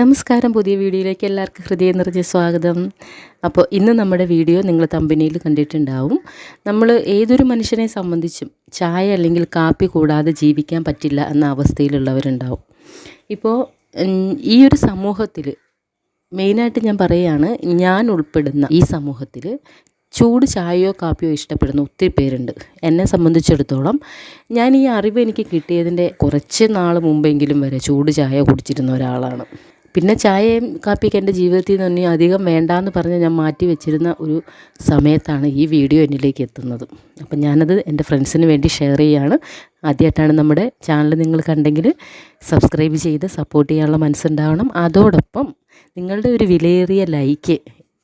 നമസ്കാരം. പുതിയ വീഡിയോയിലേക്ക് എല്ലാവർക്കും ഹൃദയം നിറഞ്ഞ സ്വാഗതം. അപ്പോൾ ഇന്ന് നമ്മുടെ വീഡിയോ നിങ്ങൾ തമ്പനിയിൽ കണ്ടിട്ടുണ്ടാവും. നമ്മൾ ഏതൊരു മനുഷ്യനെ സംബന്ധിച്ചും ചായ അല്ലെങ്കിൽ കാപ്പി കൂടാതെ ജീവിക്കാൻ പറ്റില്ല എന്ന അവസ്ഥയിലുള്ളവരുണ്ടാവും. ഇപ്പോൾ ഈ ഒരു സമൂഹത്തിൽ മെയിനായിട്ട് ഞാൻ പറയുകയാണ് ഞാൻ ഉൾപ്പെടുന്ന ഈ സമൂഹത്തിൽ ചൂട് ചായയോ കാപ്പിയോ ഇഷ്ടപ്പെടുന്ന ഒത്തിരി പേരുണ്ട്. എന്നെ സംബന്ധിച്ചിടത്തോളം ഞാൻ ഈ അറിവ് എനിക്ക് കിട്ടിയതിന്റെ കുറച്ച് നാൾ മുമ്പെങ്കിലും വരെ ചൂട് ചായ കുടിച്ചിരുന്ന ഒരാളാണ്. പിന്നെ ചായയും കാപ്പിയൊക്കെ എന്റെ ജീവിതത്തിൽ നിന്ന് ഇനി അധികം വേണ്ടാന്ന് പറഞ്ഞ് ഞാൻ മാറ്റി വെച്ചിരുന്ന ഒരു സമയത്താണ് ഈ വീഡിയോ എന്നിലേക്ക് എത്തുന്നത്. അപ്പം ഞാനത് എന്റെ ഫ്രണ്ട്സിന് വേണ്ടി ഷെയർ ചെയ്യുകയാണ് ആദ്യമായിട്ടാണ് നമ്മുടെ ചാനൽ നിങ്ങൾ കണ്ടെങ്കിൽ സബ്സ്ക്രൈബ് ചെയ്ത് സപ്പോർട്ട് ചെയ്യാനുള്ള മനസ്സുണ്ടാവണം. അതോടൊപ്പം നിങ്ങളുടെ ഒരു വിലയേറിയ ലൈക്ക്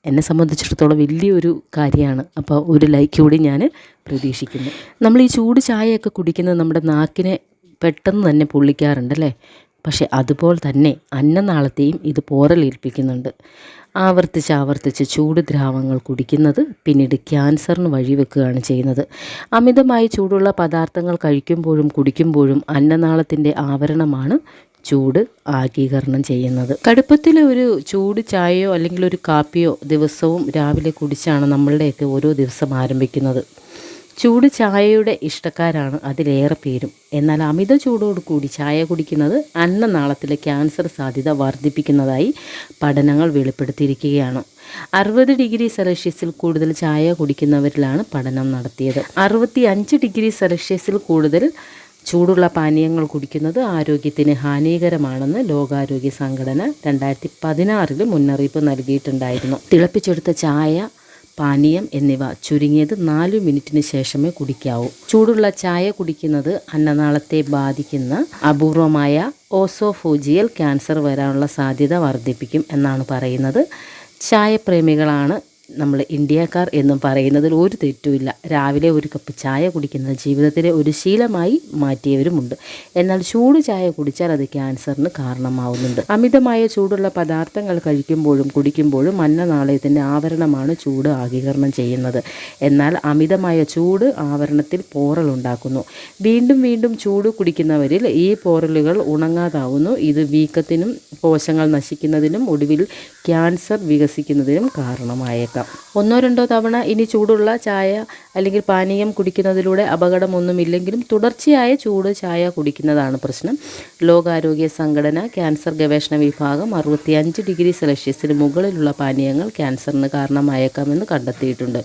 എന്നെ സംബന്ധിച്ചിടത്തോളം വലിയൊരു കാര്യമാണ്. അപ്പോൾ ഒരു ലൈക്ക് കൂടി ഞാൻ പ്രതീക്ഷിക്കുന്നു. നമ്മൾ ഈ ചൂട് ചായയൊക്കെ കുടിക്കുന്നത് നമ്മുടെ നാക്കിനെ പെട്ടെന്ന് തന്നെ പൊള്ളിക്കാറുണ്ടല്ലേ? പക്ഷെ അതുപോലെ തന്നെ അന്നനാളത്തെയും ഇത് പോറലേൽപ്പിക്കുന്നുണ്ട്. ആവർത്തിച്ച് ആവർത്തിച്ച് ചൂട് ദ്രാവങ്ങൾ കുടിക്കുന്നത് പിന്നീട് ക്യാൻസറിന് വഴിവെക്കുകയാണ് ചെയ്യുന്നത്. അമിതമായി ചൂടുള്ള പദാർത്ഥങ്ങൾ കഴിക്കുമ്പോഴും കുടിക്കുമ്പോഴും അന്നനാളത്തിന്റെ ആവരണമാണ് ചൂട് ആഗീകരണം ചെയ്യുന്നത്. കടുപ്പത്തിൽ ഒരു ചൂട് ചായയോ അല്ലെങ്കിൽ ഒരു കാപ്പിയോ ദിവസവും രാവിലെ കുടിച്ചാണ് നമ്മളുടെയൊക്കെ ഓരോ ദിവസം ആരംഭിക്കുന്നത്. ചൂട് ചായയുടെ ഇഷ്ടക്കാരാണ് അതിലേറെ പേരും. എന്നാൽ അമിത ചൂടോട് കൂടി ചായ കുടിക്കുന്നത് അന്നനാളത്തിലെ ക്യാൻസർ സാധ്യത വർദ്ധിപ്പിക്കുന്നതായി പഠനങ്ങൾ വെളിപ്പെടുത്തിയിരിക്കുകയാണ്. അറുപത് ഡിഗ്രി സെൽഷ്യസിൽ കൂടുതൽ ചായ കുടിക്കുന്നവരിലാണ് പഠനം നടത്തിയത്. അറുപത്തി അഞ്ച് ഡിഗ്രി സെൽഷ്യസിൽ കൂടുതൽ ചൂടുള്ള പാനീയങ്ങൾ കുടിക്കുന്നത് ആരോഗ്യത്തിന് ഹാനികരമാണെന്ന് ലോകാരോഗ്യ സംഘടന രണ്ടായിരത്തി പതിനാറിൽ മുന്നറിയിപ്പ് നൽകിയിട്ടുണ്ടായിരുന്നു. തിളപ്പിച്ചെടുത്ത ചായ പാനീയം എന്നിവ ചുരുങ്ങിയത് നാല് മിനിറ്റിന് ശേഷമേ കുടിക്കാവൂ. ചൂടുള്ള ചായ കുടിക്കുന്നത് അന്നനാളത്തെ ബാധിക്കുന്ന അപൂർവമായ ഓസോഫോജിയൽ ക്യാൻസർ വരാനുള്ള സാധ്യത വർദ്ധിപ്പിക്കും എന്നാണ് പറയുന്നത്. ചായപ്രേമികളാണ് നമ്മൾ ഇന്ത്യക്കാർ എന്നും പറയുന്നതിൽ ഒരു തെറ്റുമില്ല. രാവിലെ ഒരു കപ്പ് ചായ കുടിക്കുന്നത് ജീവിതത്തിലെ ഒരു ശീലമായി മാറ്റിയവരുമുണ്ട്. എന്നാൽ ചൂട് ചായ കുടിച്ചാൽ അത് ക്യാൻസറിന് കാരണമാവുന്നുണ്ട്. അമിതമായ ചൂടുള്ള പദാർത്ഥങ്ങൾ കഴിക്കുമ്പോഴും കുടിക്കുമ്പോഴും അന്നനാളയത്തിന്റെ ആവരണമാണ് ചൂട് ആഗീകരണം ചെയ്യുന്നത്. എന്നാൽ അമിതമായ ചൂട് ആവരണത്തിൽ പോറലുണ്ടാക്കുന്നു വീണ്ടും വീണ്ടും ചൂട് കുടിക്കുന്നവരിൽ ഈ പോറലുകൾ ഉണങ്ങാതാവുന്നു. ഇത് വീക്കത്തിനും കോശങ്ങൾ നശിക്കുന്നതിനും ഒടുവിൽ ക്യാൻസർ വികസിക്കുന്നതിനും കാരണമായേക്കാം. ഒന്നോ രണ്ടോ തവണ ഇനി ചൂടുള്ള ചായ അല്ലെങ്കിൽ പാനീയം കുടിക്കുന്നതിലൂടെ അപകടമൊന്നുമില്ലെങ്കിലും തുടർച്ചയായ ചൂട് ചായ കുടിക്കുന്നതാണ് പ്രശ്നം. ലോകാരോഗ്യ സംഘടന ക്യാൻസർ ഗവേഷണ വിഭാഗം അറുപത്തിയഞ്ച് ഡിഗ്രി സെൽഷ്യസിന് മുകളിലുള്ള പാനീയങ്ങൾ ക്യാൻസറിന് കാരണമായേക്കാമെന്ന് കണ്ടെത്തിയിട്ടുണ്ട്.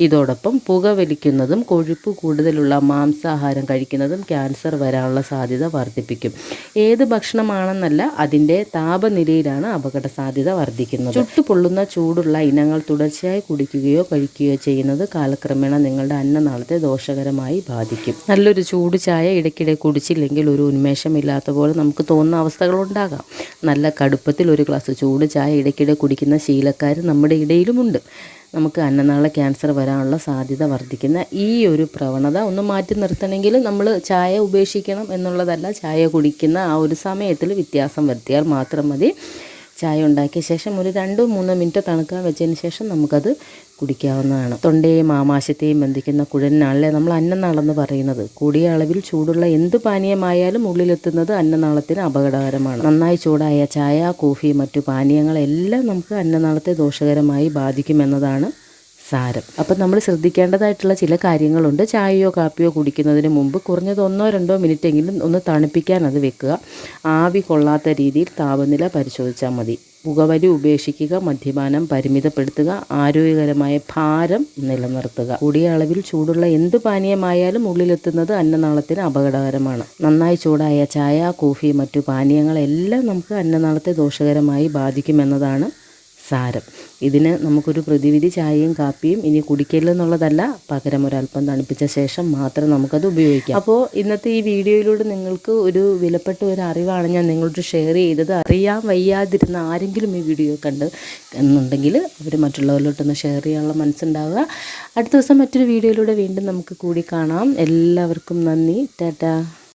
ഇതോടൊപ്പം പുകവലിക്കുന്നതും കൊഴുപ്പ് കൂടുതലുള്ള മാംസാഹാരം കഴിക്കുന്നതും ക്യാൻസർ വരാനുള്ള സാധ്യത വർദ്ധിപ്പിക്കും. ഏത് ഭക്ഷണമാണെന്നല്ല അതിന്റെ താപനിലയിലാണ് അപകട സാധ്യത വർദ്ധിക്കുന്നത്. ചുട്ടുപൊള്ളുന്ന ചൂടുള്ള ഇനങ്ങൾ തുടർച്ചയായി കുടിക്കുകയോ കഴിക്കുകയോ ചെയ്യുന്നത് കാലക്രമേണ നിങ്ങളുടെ അന്നനാളത്തെ ദോഷകരമായി ബാധിക്കും. നല്ലൊരു ചൂട് ചായ ഇടയ്ക്കിടെ കുടിച്ചില്ലെങ്കിൽ ഒരു ഉന്മേഷമില്ലാത്ത പോലെ നമുക്ക് തോന്നുന്ന അവസ്ഥകളുണ്ടാകാം നല്ല കടുപ്പത്തിൽ ഒരു ഗ്ലാസ് ചൂട് ചായ ഇടയ്ക്കിടെ കുടിക്കുന്ന ശീലക്കാർ നമ്മുടെ ഇടയിലുമുണ്ട്. നമുക്ക് അന്നനാള ക്യാൻസർ വരാനുള്ള സാധ്യത വർദ്ധിക്കുന്ന ഈ ഒരു പ്രവണത ഒന്ന് മാറ്റി നിർത്തണമെങ്കിൽ നമ്മൾ ചായ ഉപേക്ഷിക്കണം എന്നുള്ളതല്ല ചായ കുടിക്കുന്ന ആ ഒരു സമയത്തിൽ വ്യത്യാസം വരുത്തിയാൽ മാത്രം മതി. ചായ ഉണ്ടാക്കിയ ശേഷം ഒരു രണ്ടോ മൂന്നോ മിനിറ്റ് തണുക്കാൻ വെച്ചതിന് ശേഷം നമുക്കത് കുടിക്കാവുന്നതാണ്. തൊണ്ടയെയും ആമാശത്തെയും ബന്ധിക്കുന്ന കുഴലിനാണല്ലേ നമ്മൾ അന്നനാളെന്ന് പറയുന്നത്. കൂടിയ അളവിൽ ചൂടുള്ള എന്ത് പാനീയമായാലും ഉള്ളിലെത്തുന്നത് അന്നനാളത്തിന് അപകടകരമാണ്. നന്നായി ചൂടായ ചായ കോഫി മറ്റു പാനീയങ്ങളെല്ലാം നമുക്ക് അന്നനാളത്തെ ദോഷകരമായി ബാധിക്കുമെന്നതാണ് സാരം. അപ്പം നമ്മൾ ശ്രദ്ധിക്കേണ്ടതായിട്ടുള്ള ചില കാര്യങ്ങളുണ്ട്. ചായയോ കാപ്പിയോ കുടിക്കുന്നതിന് മുമ്പ് കുറഞ്ഞത് ഒന്നോ രണ്ടോ മിനിറ്റ് എങ്കിലും ഒന്ന് തണുപ്പിക്കാൻ അത് വെക്കുക. ആവി കൊള്ളാത്ത രീതിയിൽ താപനില പരിശോധിച്ചാൽ മതി. പുകവലി ഉപേക്ഷിക്കുക മദ്യപാനം പരിമിതപ്പെടുത്തുക ആരോഗ്യകരമായ ഭാരം നിലനിർത്തുക. കൂടിയ അളവിൽ ചൂടുള്ള എന്ത് പാനീയമായാലും ഉള്ളിലെത്തുന്നത് അന്നനാളത്തിന് അപകടകരമാണ്. നന്നായി ചൂടായ ചായ കോഫി മറ്റു പാനീയങ്ങളെല്ലാം നമുക്ക് അന്നനാളത്തെ ദോഷകരമായി ബാധിക്കുമെന്നതാണ് സാരം. ഇതിന് നമുക്കൊരു പ്രതിവിധി ചായയും കാപ്പിയും ഇനി കുടിക്കല്ലെന്നുള്ളതല്ല പകരം ഒരല്പം തണുപ്പിച്ച ശേഷം മാത്രം നമുക്കത് ഉപയോഗിക്കാം. അപ്പോൾ ഇന്നത്തെ ഈ വീഡിയോയിലൂടെ നിങ്ങൾക്ക് ഒരു വിലപ്പെട്ട ഒരു അറിവാണ് ഞാൻ നിങ്ങളോട് ഷെയർ ചെയ്തത്. അറിയാൻ വയ്യാതിരുന്ന ആരെങ്കിലും ഈ വീഡിയോ കണ്ട് എന്നുണ്ടെങ്കിൽ അവർ മറ്റുള്ളവരിലോട്ടൊന്ന് ഷെയർ ചെയ്യാനുള്ള മനസ്സുണ്ടാവുക. അടുത്ത ദിവസം മറ്റൊരു വീഡിയോയിലൂടെ വീണ്ടും നമുക്ക് കൂടി കാണാം. എല്ലാവർക്കും നന്ദി. ടാറ്റാ.